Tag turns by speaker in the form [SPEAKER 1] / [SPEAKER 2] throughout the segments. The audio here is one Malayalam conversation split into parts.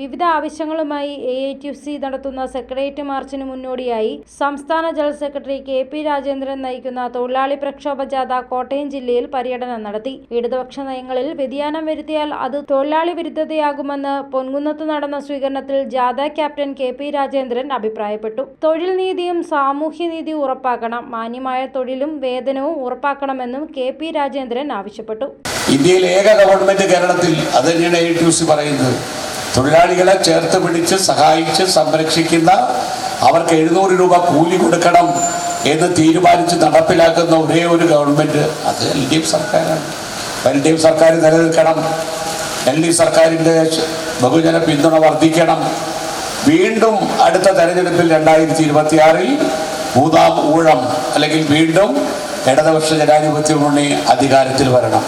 [SPEAKER 1] വിവിധ ആവശ്യങ്ങളുമായി എ ഐ ടി സി നടത്തുന്ന സെക്രട്ടേറിയറ്റ് മാർച്ചിന് മുന്നോടിയായി സംസ്ഥാന general secretary K P Rajendran നയിക്കുന്ന തൊഴിലാളി പ്രക്ഷോഭ ജാഥ കോട്ടയം ജില്ലയിൽ പര്യടനം നടത്തി. ഇടതുപക്ഷ നയങ്ങളിൽ വ്യതിയാനം വരുത്തിയാൽ അത് തൊഴിലാളി വിരുദ്ധതയാകുമെന്ന് പൊൻകുന്നത്ത് നടന്ന സ്വീകരണത്തിൽ ജാഥ ക്യാപ്റ്റൻ കെ പി രാജേന്ദ്രൻ അഭിപ്രായപ്പെട്ടു. തൊഴിൽ നീതിയും സാമൂഹ്യനീതി ഉറപ്പാക്കണം. മാന്യമായ തൊഴിലും വേതനവും ഉറപ്പാക്കണമെന്നും കെ പി രാജേന്ദ്രൻ ആവശ്യപ്പെട്ടു.
[SPEAKER 2] ഇന്ത്യയിൽ ഏക ഗവൺമെന്റ് കേരളത്തിൽ അത് തന്നെയാണ് എ ടി സി പറയുന്നത്. തൊഴിലാളികളെ ചേർത്ത് പിടിച്ച് സഹായിച്ച് സംരക്ഷിക്കുന്ന അവർക്ക് എഴുന്നൂറ് രൂപ കൂലി കൊടുക്കണം എന്ന് തീരുമാനിച്ച് നടപ്പിലാക്കുന്ന ഒരേ ഒരു ഗവൺമെന്റ് അത് എൽ ഡി എഫ് സർക്കാരാണ്. എൽ ഡി എഫ് സർക്കാർ നിലനിൽക്കണം. എൽ ഡി സർക്കാരിന്റെ ബഹുജന പിന്തുണ വർദ്ധിക്കണം. വീണ്ടും അടുത്ത തെരഞ്ഞെടുപ്പിൽ രണ്ടായിരത്തി ഇരുപത്തിയാറിൽ മൂന്നാം ഊഴം അല്ലെങ്കിൽ വീണ്ടും ഇടതുപക്ഷ ജനാധിപത്യ മുന്നണി അധികാരത്തിൽ വരണം.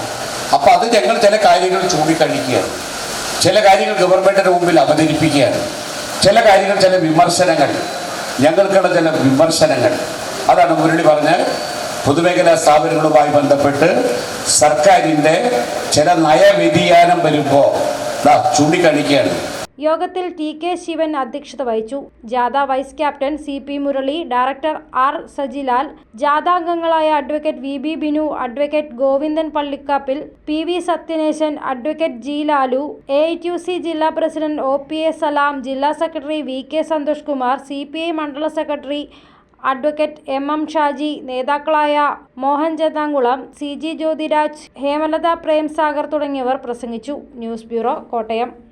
[SPEAKER 2] അപ്പോൾ അത് ഞങ്ങൾ ചില കാര്യങ്ങൾ ചൂണ്ടിക്കാണിക്കുകയാണ്. ചില കാര്യങ്ങൾ ഗവൺമെന്റിന്റെ മുമ്പിൽ അവതരിപ്പിക്കുകയാണ്. ചില കാര്യങ്ങൾ ചില വിമർശനങ്ങൾ. ഞങ്ങൾക്കുള്ള ചില വിമർശനങ്ങൾ. അതാണ് മുരളി പറഞ്ഞ പൊതുമേഖലാ സ്ഥാപനങ്ങളുമായി ബന്ധപ്പെട്ട് സർക്കാരിന്റെ ചില നയവ്യതിയാനം വരുമ്പോൾ ചൂണ്ടിക്കാണിക്കുകയാണ്.
[SPEAKER 1] യോഗത്തിൽ ടി കെ ശിവൻ അധ്യക്ഷത വഹിച്ചു. ജാഥ vice captain C P Murali director R Sajilal ജാഥാംഗങ്ങളായ advocate V B Binu advocate Govindan Pallikkappil P V Sathyanesan advocate G Lalu A U C ജില്ലാ president O P A Salam ജില്ലാ secretary V K Santhosh Kumar C P I Mandala secretary advocate M M Shaji നേതാക്കളായ മോഹൻ ജതാങ്കുളം സി ജി ജ്യോതിരാജ് ഹേമലത പ്രേംസാഗർ തുടങ്ങിയവർ പ്രസംഗിച്ചു. News bureau Kottayam.